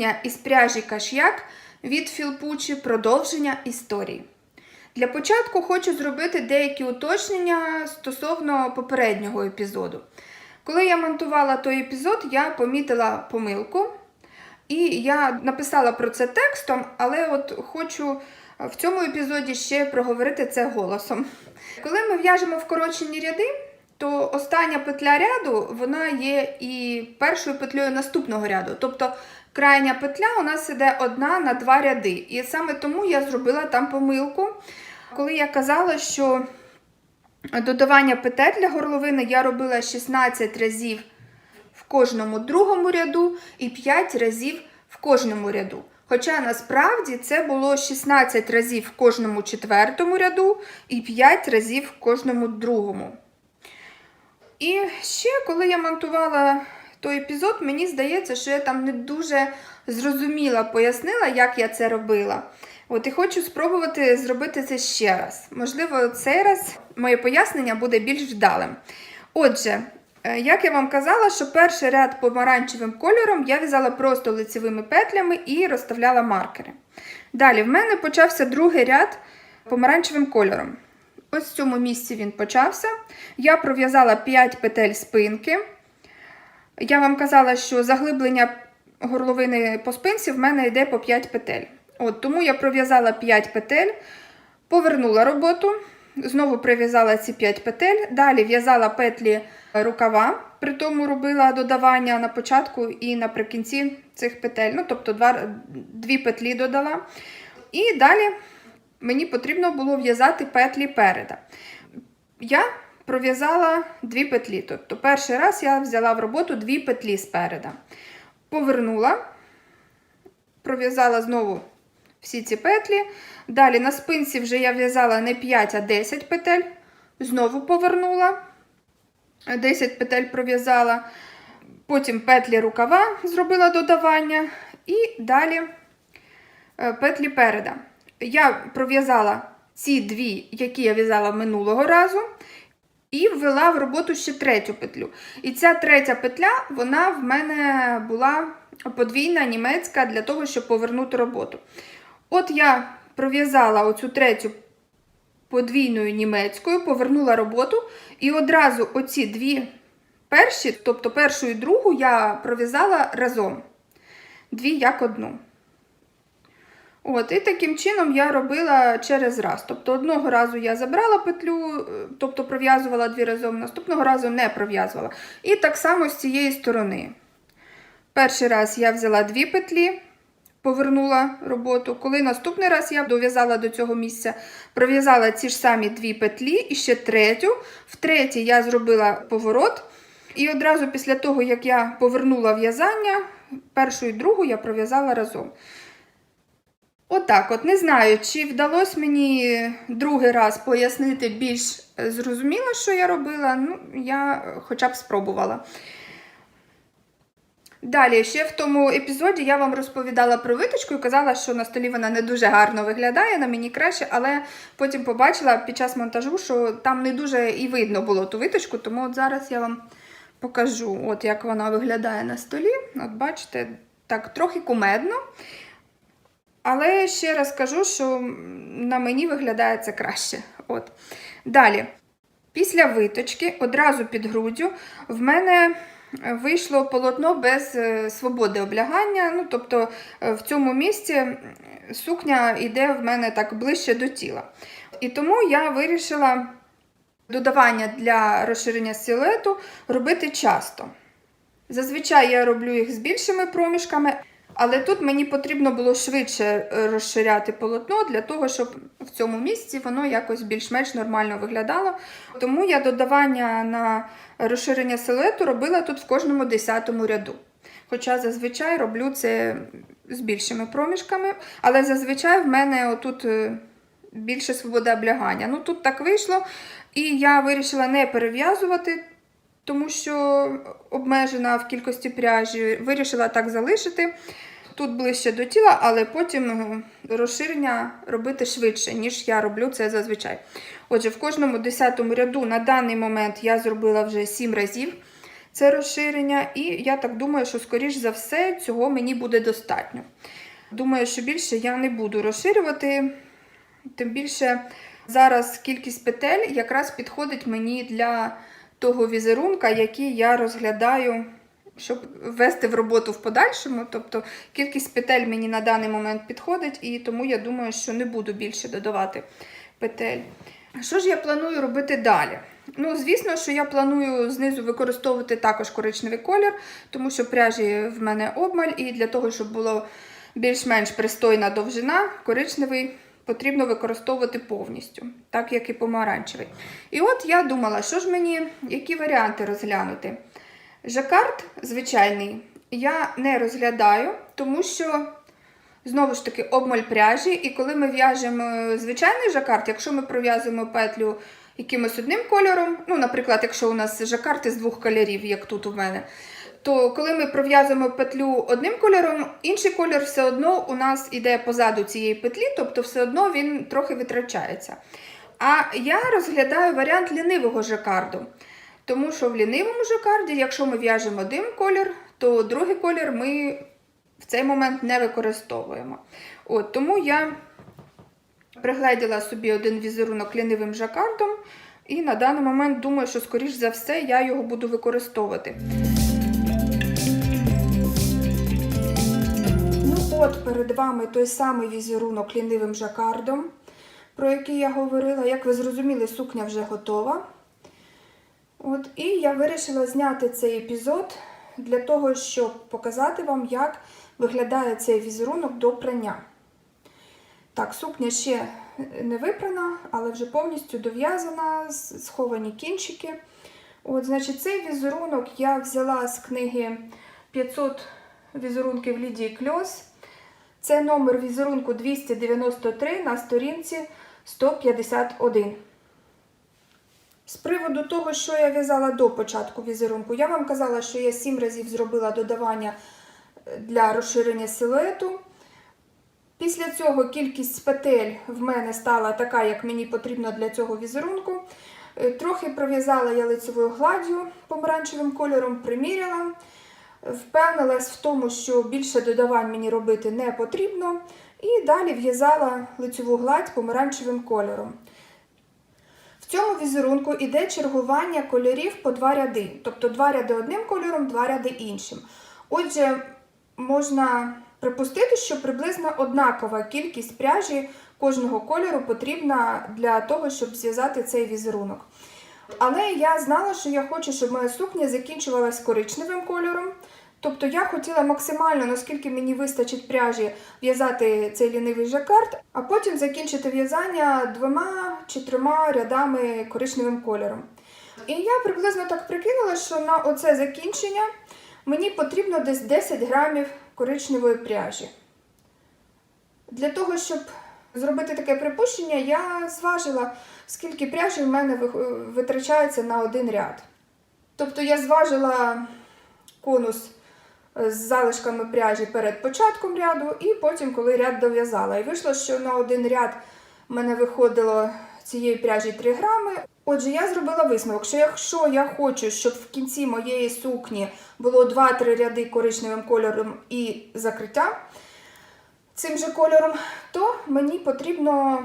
сукня із пряжі каш'як від Філпучі продовження історії. Для початку хочу зробити деякі уточнення стосовно попереднього епізоду. Коли я монтувала той епізод, я помітила помилку. І я написала про це текстом, але от хочу в цьому епізоді ще проговорити це голосом. Коли ми в'яжемо вкорочені ряди, то остання петля ряду вона є і першою петлею наступного ряду. Тобто крайня петля у нас іде одна на два ряди. І саме тому я зробила там помилку, коли я казала, що додавання петель для горловини я робила 16 разів в кожному другому ряду і 5 разів в кожному ряду. Хоча насправді це було 16 разів в кожному четвертому ряду і 5 разів в кожному другому. І ще, коли я монтувала той епізод, мені здається, що я там не дуже зрозуміла, пояснила, як я це робила. От і хочу спробувати зробити це ще раз. Можливо, цей раз моє пояснення буде більш вдалим. Отже, е, як я вам казала, що перший ряд помаранчевим кольором я в'язала просто лицевими петлями і розставляла маркери. Далі в мене почався другий ряд помаранчевим кольором. Ось в цьому місці він почався. Я пров'язала 5 петель спинки. Я вам казала, що заглиблення горловини по спинці в мене йде по 5 петель. От, Тому я пров'язала 5 петель, повернула роботу, знову прив'язала ці 5 петель, далі в'язала петлі рукава, при тому робила додавання на початку і наприкінці цих петель. Ну, тобто два, дві петлі додала. І далі мені потрібно було в'язати петлі переда. Я пров'язала дві петлі. Тобто, перший раз я взяла в роботу дві петлі спереда. Повернула, пров'язала знову всі ці петлі. Далі на спинці вже я в'язала не 5, а 10 петель. Знову повернула, 10 петель пров'язала. Потім петлі рукава зробила додавання. І далі е, петлі переда. Я пров'язала ці дві, які я в'язала минулого разу, і ввела в роботу ще третю петлю. І ця третя петля, вона в мене була подвійна німецька для того, щоб повернути роботу. От я пров'язала оцю третю подвійною німецькою, повернула роботу, і одразу оці дві перші, тобто першу і другу, я пров'язала разом. Дві як одну. От, І таким чином я робила через раз. Тобто одного разу я забрала петлю, тобто пров'язувала дві разом, наступного разу не пров'язувала. І так само з цієї сторони. Перший раз я взяла дві петлі, повернула роботу. Коли наступний раз я дов'язала до цього місця, пров'язала ці ж самі дві петлі і ще третю. В третій я зробила поворот. І одразу після того, як я повернула в'язання, першу і другу я пров'язала разом. Отак, от, не знаю, чи вдалося мені другий раз пояснити більш зрозуміло, що я робила. Ну, я хоча б спробувала. Далі, ще в тому епізоді я вам розповідала про виточку і казала, що на столі вона не дуже гарно виглядає, на мені краще, але потім побачила під час монтажу, що там не дуже і видно було ту виточку, тому от зараз я вам покажу, от як вона виглядає на столі. От бачите, так трохи кумедно. Але ще раз кажу, що на мені виглядає це краще. От. Далі, після виточки, одразу під груддю, в мене вийшло полотно без е, свободи облягання. Ну, Тобто в цьому місці сукня йде в мене так ближче до тіла. І тому я вирішила додавання для розширення силуету робити часто. Зазвичай я роблю їх з більшими проміжками. Але тут мені потрібно було швидше розширяти полотно для того, щоб в цьому місці воно якось більш-менш нормально виглядало. Тому я додавання на розширення силуету робила тут в кожному десятому ряду. Хоча зазвичай роблю це з більшими проміжками, але зазвичай в мене отут більше свобода облягання. Ну тут так вийшло, і я вирішила не перев'язувати. Тому що обмежена в кількості пряжі, вирішила так залишити тут ближче до тіла, але потім розширення робити швидше, ніж я роблю це зазвичай. Отже, в кожному 10 ряду на даний момент я зробила вже 7 разів. це розширення, і я так думаю, що, скоріш за все, цього мені буде достатньо. Думаю, що більше я не буду розширювати, тим більше зараз кількість петель якраз підходить мені для того візерунка, який я розглядаю, щоб ввести в роботу в подальшому. Тобто кількість петель мені на даний момент підходить, і тому я думаю, що не буду більше додавати петель. Що ж я планую робити далі? Ну, звісно, що я планую знизу використовувати також коричневий колір, тому що пряжі в мене обмаль, і для того, щоб було більш-менш пристойна довжина, коричневий потрібно використовувати повністю, так як і помаранчевий. І от я думала, що ж мені, які варіанти розглянути. Жакард звичайний я не розглядаю, тому що. Знову ж таки, обмаль пряжі, і коли ми в'яжемо звичайний жакард, якщо ми пров'язуємо петлю якимось одним кольором, ну, наприклад, якщо у нас жакард із двох кольорів, як тут у мене, то коли ми пров'язуємо петлю одним кольором, інший кольор все одно у нас іде позаду цієї петлі, тобто все одно він трохи витрачається. А я розглядаю варіант лінивого жакарду. Тому що в лінивому жакарді, якщо ми в'яжемо один колір, то другий колір ми в цей момент не використовуємо. От, Тому я пригледіла собі один візерунок лінивим жакардом, і на даний момент думаю, що, скоріш за все, я його буду використовувати. От перед вами той самий візерунок лінивим жакардом, про який я говорила. Як ви зрозуміли, сукня вже готова. От, І я вирішила зняти цей епізод для того, щоб показати вам, як виглядає цей візерунок до прання. Так, сукня ще не випрана, але вже повністю дов'язана, сховані кінчики. От, значить, Цей візерунок я взяла з книги 500 візерунків Лідії Кльос. Це номер візерунку 293 на сторінці 151. З приводу того, що я в'язала до початку візерунку, я вам казала, що я 7 разів зробила додавання для розширення силуету. Після цього кількість петель в мене стала така, як мені потрібно для цього візерунку. Трохи пров'язала я лицевою гладдю помаранчевим кольором, приміряла. Впевнилась в тому, що більше додавань мені робити не потрібно. І далі в'язала лицеву гладь помаранчевим кольором. В цьому візерунку йде чергування кольорів по два ряди. Тобто два ряди одним кольором, два ряди іншим. Отже, можна припустити, що приблизно однакова кількість пряжі кожного кольору потрібна для того, щоб зв'язати цей візерунок. Але я знала, що я хочу, щоб моя сукня закінчувалась коричневим кольором. Тобто я хотіла максимально, наскільки мені вистачить пряжі, в'язати цей лінивий жакард, а потім закінчити в'язання двома чи трьома рядами коричневим кольором. І я приблизно так прикинула, що на оце закінчення мені потрібно десь 10 грамів коричневої пряжі. Для того, щоб зробити таке припущення, я зважила, скільки пряжі в мене витрачається на один ряд. Тобто я зважила конус з залишками пряжі перед початком ряду, і потім, коли ряд дов'язала. І вийшло, що на один ряд в мене виходило цієї пряжі 3 грами. Отже, я зробила висновок, що якщо я хочу, щоб в кінці моєї сукні було 2-3 ряди коричневим кольором і закриття цим же кольором, то мені потрібно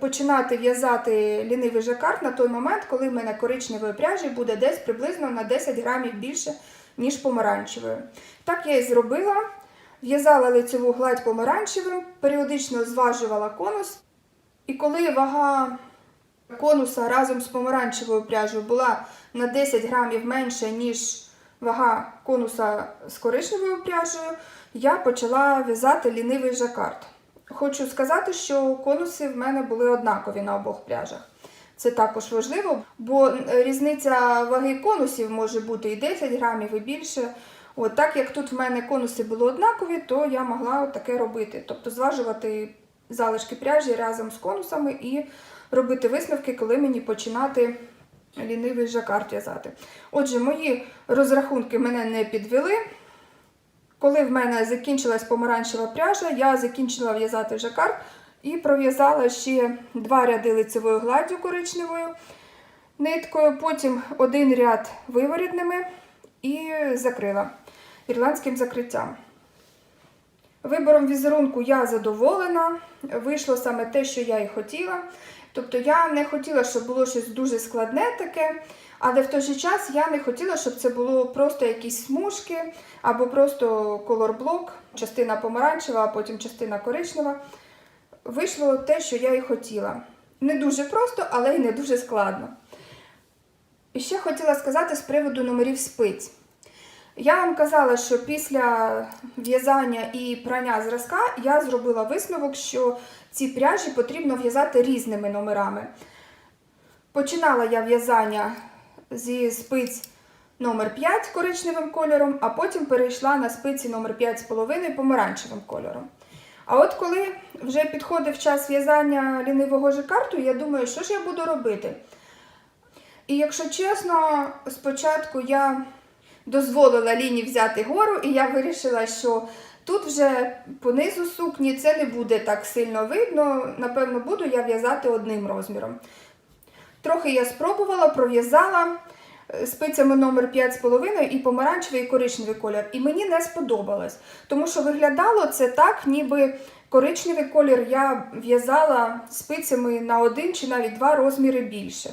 починати в'язати лінивий жакард на той момент, коли в мене коричневої пряжі буде десь приблизно на 10 грамів більше, ніж помаранчевою. Так я і зробила. В'язала лицеву гладь помаранчевим, періодично зважувала конус. І коли вага конуса разом з помаранчевою пряжею була на 10 грамів менше, ніж вага конуса з коричневою пряжею, я почала в'язати лінивий жакард. Хочу сказати, що конуси в мене були однакові на обох пряжах. Це також важливо, бо різниця ваги конусів може бути і 10 грамів, і більше. От Так як тут в мене конуси були однакові, то я могла таке робити. Тобто зважувати залишки пряжі разом з конусами і робити висновки, коли мені починати лінивий жакард в'язати. Отже, мої розрахунки мене не підвели. Коли в мене закінчилась помаранчева пряжа, я закінчила в'язати жакард і пров'язала ще два ряди лицевою гладдю коричневою ниткою, потім один ряд виворітними і закрила ірландським закриттям. Вибором візерунку я задоволена. Вийшло саме те, що я і хотіла. Тобто я не хотіла, щоб було щось дуже складне таке, але в той же час я не хотіла, щоб це було просто якісь смужки або просто колорблок, частина помаранчева, а потім частина коричнева. Вийшло те, що я і хотіла. Не дуже просто, але й не дуже складно. І ще хотіла сказати з приводу номерів спиць. Я вам казала, що після в'язання і прання зразка я зробила висновок, що ці пряжі потрібно в'язати різними номерами. Починала я в'язання зі спиць номер 5 коричневим кольором, а потім перейшла на спиці номер 5,5 помаранчевим кольором. А от коли вже підходив час в'язання лінивого жакарту, я думаю, що ж я буду робити. І якщо чесно, спочатку я дозволила Ліні взяти гору, і я вирішила, що тут вже по низу сукні це не буде так сильно видно. Напевно, буду я в'язати одним розміром. Трохи я спробувала, пров'язала е, спицями номер 5,5 і помаранчевий і коричневий колір. І мені не сподобалось, тому що виглядало це так, ніби коричневий колір я в'язала спицями на один чи навіть два розміри більше.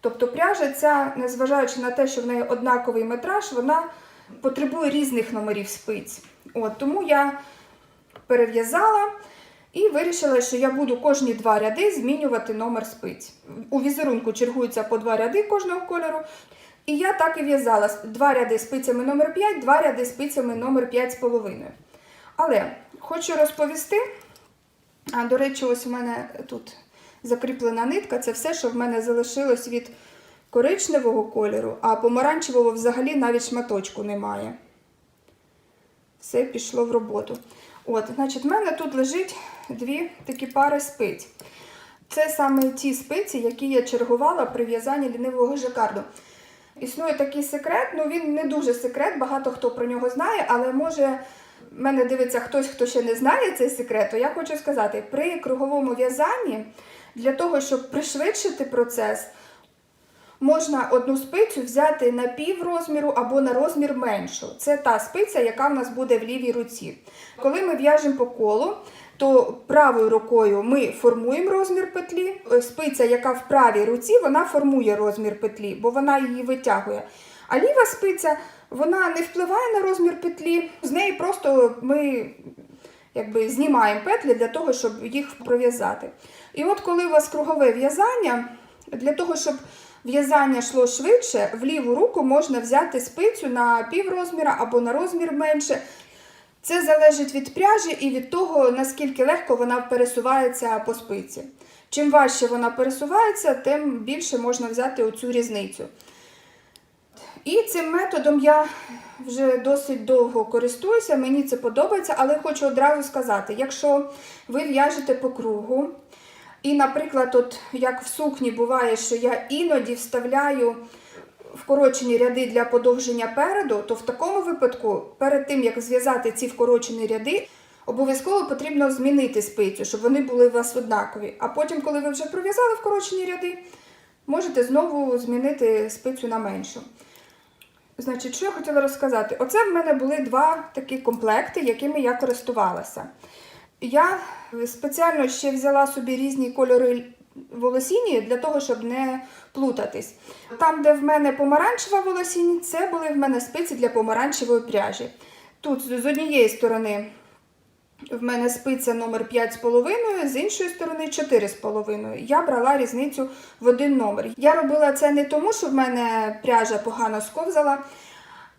Тобто пряжа ця, незважаючи на те, що в неї однаковий метраж, вона потребує різних номерів спиць. От, тому я перев'язала і вирішила, що я буду кожні два ряди змінювати номер спиць. У візерунку чергуються по два ряди кожного кольору. І я так і в'язала два ряди спицями номер 5, два ряди спицями номер 5,5. Але хочу розповісти, а, до речі, ось у мене тут закріплена нитка, це все, що в мене залишилось від коричневого кольору, а помаранчевого взагалі навіть шматочку немає. Все пішло в роботу. От, значить, в мене тут лежить дві такі пари спиць. Це саме ті спиці, які я чергувала при в'язанні лінивого жакарду. Існує такий секрет, ну він не дуже секрет, багато хто про нього знає, але може мене дивиться хтось, хто ще не знає цей секрет, то я хочу сказати, при круговому в'язанні для того, щоб пришвидшити процес, можна одну спицю взяти на пів розміру або на розмір меншу. Це та спиця, яка в нас буде в лівій руці. Коли ми в'яжемо по колу, то правою рукою ми формуємо розмір петлі. Е, Спиця, яка в правій руці, вона формує розмір петлі, бо вона її витягує. А ліва спиця вона не впливає на розмір петлі, з неї просто ми якби, знімаємо петлі для того, щоб їх пров'язати. І от коли у вас кругове в'язання, для того, щоб в'язання йшло швидше, в ліву руку можна взяти спицю на пів розміра або на розмір менше. Це залежить від пряжі і від того, наскільки легко вона пересувається по спиці. Чим важче вона пересувається, тим більше можна взяти оцю різницю. І цим методом я вже досить довго користуюся, мені це подобається, але хочу одразу сказати: якщо ви в'яжете по кругу, і, наприклад, от як в сукні буває, що я іноді вставляю вкорочені ряди для подовження переду, то в такому випадку, перед тим як зв'язати ці вкорочені ряди, обов'язково потрібно змінити спицю, щоб вони були у вас однакові. А потім, коли ви вже пров'язали вкорочені ряди, можете знову змінити спицю на меншу. Значить, що я хотіла розказати? Оце в мене були два такі комплекти, якими я користувалася. Я спеціально ще взяла собі різні кольори волосіні для того, щоб не плутатись. Там, де в мене помаранчева волосінь, це були в мене спиці для помаранчевої пряжі. Тут з однієї сторони в мене спиця номер 5,5, з іншої сторони 4,5. Я брала різницю в один номер. Я робила це не тому, що в мене пряжа погано сковзала,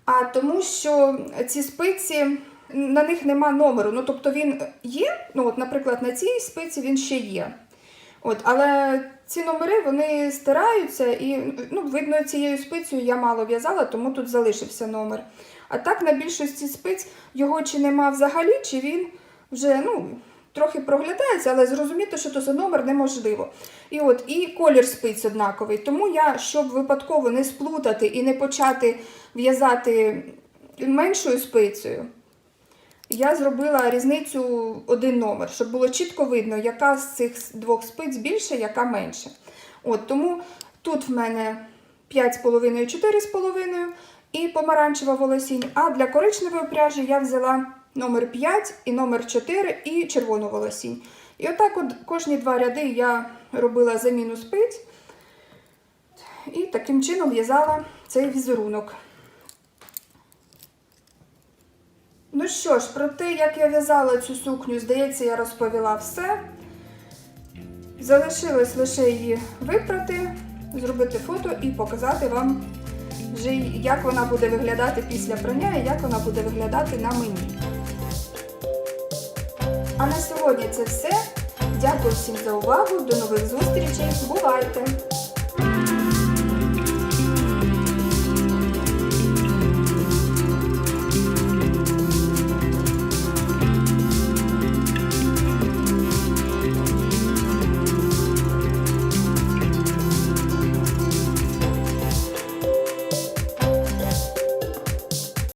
а тому, що ці спиці. На них нема номеру. Ну, тобто він є, ну, от, наприклад, на цій спиці він ще є. От, але ці номери вони стираються, і ну, видно, цією спицею я мало в'язала, тому тут залишився номер. А так на більшості спиць його чи нема взагалі, чи він вже ну, трохи проглядається, але зрозуміти, що то за номер неможливо. І от, і колір спиць однаковий. Тому я, щоб випадково не сплутати і не почати в'язати меншою спицею, я зробила різницю один номер, щоб було чітко видно, яка з цих двох спиць більше, яка менше. От, Тому тут в мене 5,5 4,5 і помаранчева волосінь. А для коричневої пряжі я взяла номер 5 і номер 4 і червону волосінь. І отак от кожні два ряди я робила заміну спиць і таким чином в'язала цей візерунок. Ну що ж, про те, як я в'язала цю сукню, здається, я розповіла все. Залишилось лише її випрати, зробити фото і показати вам, як вона буде виглядати після прання і як вона буде виглядати на мені. А на сьогодні це все. Дякую всім за увагу. До нових зустрічей. Бувайте!